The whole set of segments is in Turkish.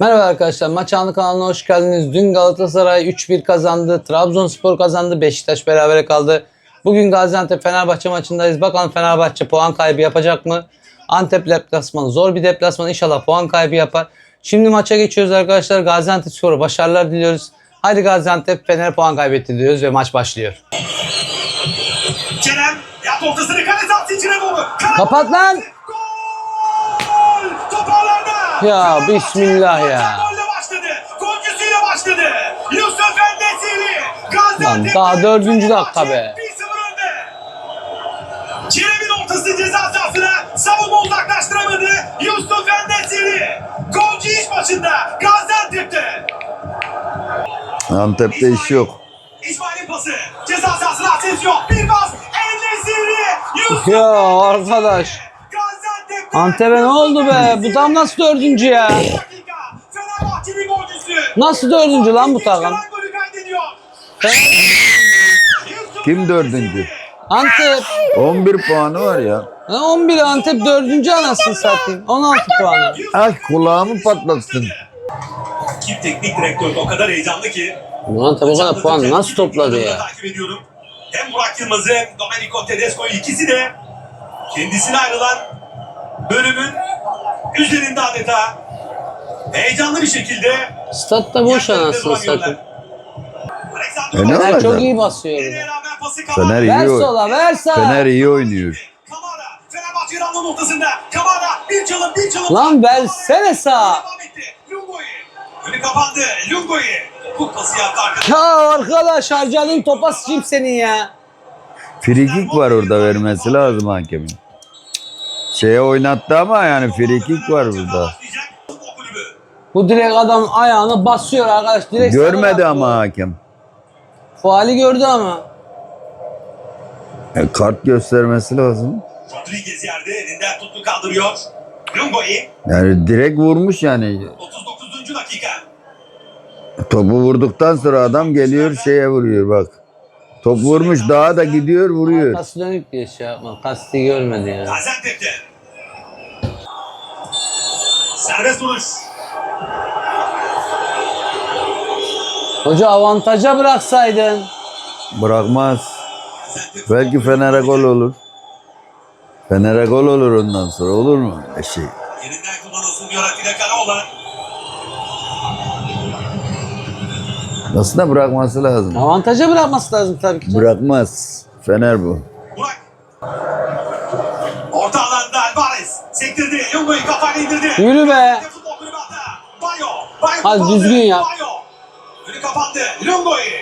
Merhaba arkadaşlar, Maç Anı kanalına hoş geldiniz. Dün Galatasaray 3-1 kazandı, Trabzonspor kazandı, Beşiktaş berabere kaldı. Bugün Gaziantep Fenerbahçe maçındayız. Bakalım Fenerbahçe puan kaybı yapacak mı? Antep deplasmanı zor bir deplasman. İnşallah puan kaybı yapar. Şimdi maça geçiyoruz arkadaşlar. Gaziantep Spor'a başarılar diliyoruz. Haydi Gaziantep Fener puan kaybetti diyoruz ve maç başlıyor. Kerem yat ortasını kale sahası içine doğru. Kapat lan! Ya, bismillah ya. Golcüsüyle başladı. Yusuf. Gaziantep. Lan daha dördüncü dakika be. 1-0 önde. Kerem'in ortası ceza sahasına savunma uzaklaştıramadı. Yusuf Endesiri. Golcü iş başında. Gaziantep'te. Antep'te iş yok. İsmail'in pası. Ceza sahasına Asensio. Bir pas. Endesiri. Yusuf Ya arkadaş. Antep'e ne oldu be? Bu tam nasıl dördüncü ya? Nasıl dördüncü lan bu takım? Kim dördüncü? Antep. 11 puanı var ya. Ha, 11 Antep 4. anasını satayım. 16 puanı. Ay kulağımı patlattın. Kim teknik direktör o kadar heyecanlı ki. Bu Antep o kadar puan nasıl topladı ya? Takip ediyorum. Hem Burak Yılmaz'ı hem Domenico Tedesco'yu ikisi de kendisine ayrılan bölümün üzerinde adeta heyecanlı bir şekilde Statta boş anasını satayım. E ne Fener çok iyi basıyor. Pası Fener iyi Ver oy- sola ver sağa. Fener iyi oynuyor. Kamara. Fenerbahçe randı noktasında. Kamara bir çalım bir çalım. Lan versene sağa. Devam etti. Önü kapandı. Lungo'yu. Bu pası yaptı arkadaşlar. Ya arkadaş harcadığın topa sıçayım senin ya. Frikik var orada vermesi lazım hakemin. Şeye oynattı ama yani frikik var burada. Bu direkt adam ayağını basıyor arkadaş. Direkt Görmedi ama hakem. Faali gördü ama. E, kart göstermesi lazım. Rodriguez yerde elinden tuttu kaldırıyor. Lungo'yu. Yani direkt vurmuş yani. 39. dakika. Topu vurduktan sonra adam geliyor şeye vuruyor bak. Top vurmuş daha da gidiyor vuruyor. Arkası dönük diye şey yapma. Kasti görmedi ya. Gaziantep'te. Serbest vuruş. Hoca avantaja bıraksaydın. Bırakmaz. Belki Fener'e gol olur. Fener'e gol olur ondan sonra olur mu? E şey. Yerinden kullanılsın diyor Atilla Karaoğlan. Aslında bırakması lazım. Avantaja bırakması lazım tabii ki. canım. Bırakmaz. Fener bu. Yürü be. Kapandı. düzgün yap. Bayo. Önü kapandı. Lungo'yu.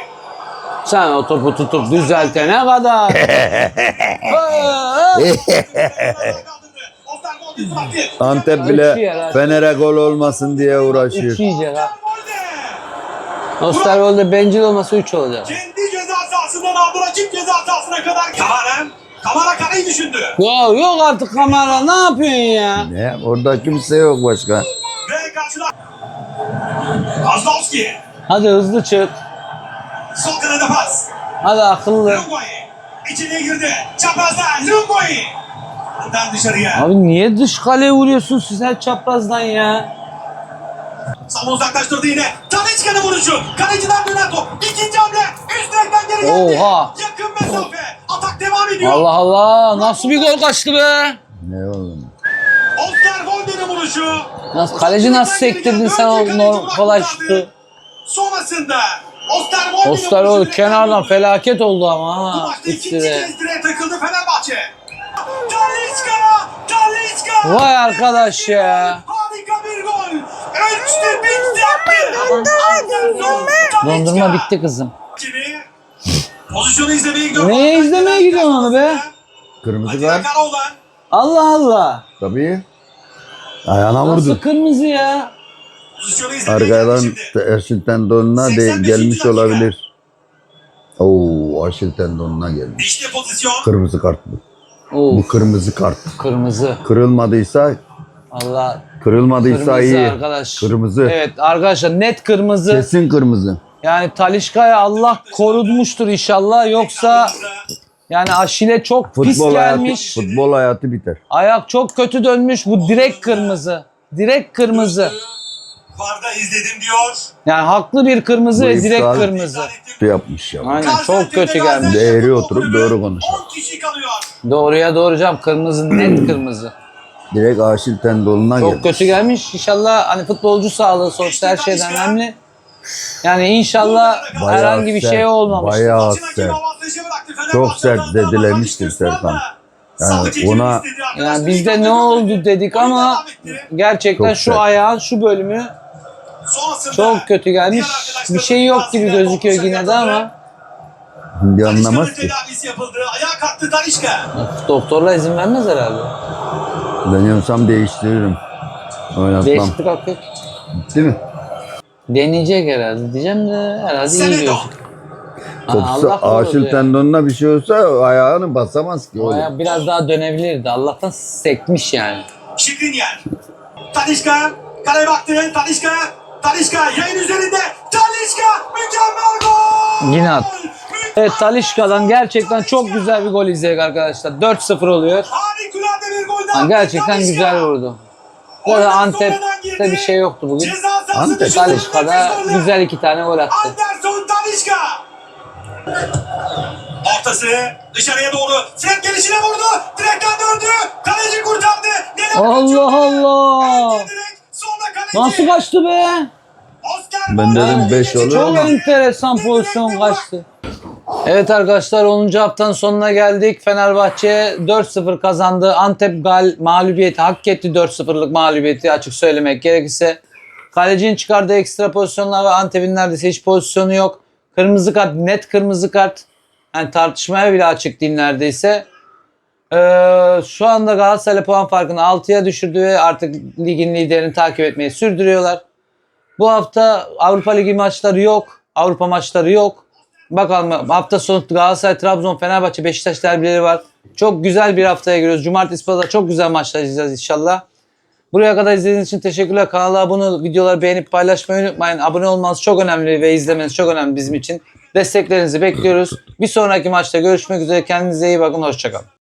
Sen o topu tutup düzeltene kadar. Antep bile yer, Fener'e gol olmasın diye uğraşıyor. Üç yiyecek ha. Osterwolde bencil olmasa 3 olacak. Kendi ceza sahasından aldı rakip ceza sahasına kadar. Kamara. Kamara kaleyi düşündü. Ya yok artık kamera ne yapıyorsun ya? Ne? Orada kimse yok başka. Ve karşıda. Kozlowski. Hadi hızlı çık. Sol kanada pas. Hadi akıllı. Lungoy. İçine girdi. Çaprazda Lungoy. Ondan dışarıya. Abi niye dış kaleye vuruyorsun siz her çaprazdan ya? Savunma uzaklaştırdı yine. Talisca'nın vuruşu. Kaleciden dönen top. İkinci hamle. Üst direkten geri geldi. Oha. Yakın mesafe. Atak devam ediyor. Allah Allah nasıl bir gol kaçtı be? Ne oğlum? Osterwolde'nin vuruşu. Nasıl kaleci nasıl sektirdin sen o kolay şutu? Sonrasında Osterwolde'nin Osterwolde vuruşu kenardan direkten döndü. felaket oldu ama Bu ha. maçta ikinci kez direğe takıldı Fenerbahçe. Talisca! Talisca! Vay arkadaş ya. Harika bir gol. Ölçtü bitti. Dondurma bitti kızım. Kimi? Pozisyonu izlemeye gidiyor. Neye izlemeye gidiyorsun onu be? Kırmızı Atilla kart. Karaoğlan. Allah Allah. Tabii. Ayağına Nasıl vurdu. kırmızı ya? Pozisyonu izlemeye gidiyor Arkadan şimdi. Aşil tendonuna de 85. gelmiş dakika. olabilir. Oo, Aşil tendonuna gelmiş. İşte pozisyon. Kırmızı kart bu. Oo, Bu kırmızı kart. kırmızı. Kırılmadıysa Allah. kırılmadıysa Kırmızı iyi. arkadaş. Kırmızı. Evet arkadaşlar net kırmızı. Kesin kırmızı. Yani Talişka'ya Allah korunmuştur inşallah. Yoksa yani Aşil'e çok pis Futbol hayatı, gelmiş. futbol hayatı biter. Ayak çok kötü dönmüş. Bu direkt kırmızı. Direkt kırmızı. Varda izledim diyor. Yani haklı bir kırmızı Bu ve direkt iptal- kırmızı. Şey yapmış ya. Aynen çok kötü gelmiş. Değeri oturup doğru konuş. 10 kişi kalıyor. Doğruya doğuracağım. Kırmızı net kırmızı. Direkt Aşil Tendolu'na Çok gelmiş. kötü gelmiş. İnşallah hani futbolcu sağlığı sonuçta her şeyden önemli. Yani inşallah Bayağı herhangi bir şey sert, olmamış. bayağı Maçın hakemi sert. Çok sert dedilemiştir Serkan. Yani ona-. Yani biz de ne oldu dedik ama gerçekten Çok şu sert. ayağın şu bölümü çok kötü gelmiş. Bir şey yok gibi gözüküyor yine de ama. Bir anlamaz ki. tedavisi yapıldı. Ayağa kalktı Talişka. doktorla izin vermez herhalde. Ben yapsam değiştiririm. Oynatmam. Değişiklik hakkı. Değil mi? Deneyecek herhalde diyeceğim de herhalde iyi. Ha, Kopsa Allah korudu Aşil ya. Tendonuna bir şey olsa ayağını basamaz ki O oğlum. ayak biraz daha dönebilirdi. Allah'tan sekmiş yani. Şikrinyer. Talişka. Kaleye baktı. Talişka. Talişka yayın üzerinde. Talişka mükemmel gol. Yine at. Evet Talişka'dan gerçekten çok güzel bir gol izledik arkadaşlar. 4-0 oluyor. Harikulade bir golden. Ha, gerçekten güzel vurdu. Bu arada Antep'te bir şey yoktu bugün. Ceza Antep. nefes golü. güzel iki tane gol attı. Anderson Talişka. Ortası dışarıya doğru. Fred gelişine vurdu. Direkten döndü. Kaleci kurtardı. Neler Allah? Allah. Nasıl kaçtı be? Ben dedim Boyd beş geçici olur Çok enteresan pozisyon kaçtı. Evet arkadaşlar 10. haftanın sonuna geldik. Fenerbahçe 4-0 kazandı. Antep gal mağlubiyeti hak etti 4-0'lık mağlubiyeti açık söylemek gerekirse. Kalecinin çıkardığı ekstra pozisyonlar ve Antep'in neredeyse hiç pozisyonu yok. Kırmızı kart net kırmızı kart. Yani tartışmaya bile açık değil neredeyse. Ee, şu anda Galatasaray puan farkını 6'ya düşürdü ve artık ligin liderini takip etmeyi sürdürüyorlar. Bu hafta Avrupa Ligi maçları yok. Avrupa maçları yok. Bakalım hafta sonu Galatasaray, Trabzon, Fenerbahçe, Beşiktaş derbileri var. Çok güzel bir haftaya giriyoruz. Cumartesi pazar çok güzel maçlar izleyeceğiz inşallah. Buraya kadar izlediğiniz için teşekkürler. Kanala abone videoları beğenip paylaşmayı unutmayın. Abone olmanız çok önemli ve izlemeniz çok önemli bizim için. Desteklerinizi bekliyoruz. Bir sonraki maçta görüşmek üzere. Kendinize iyi bakın. Hoşçakalın.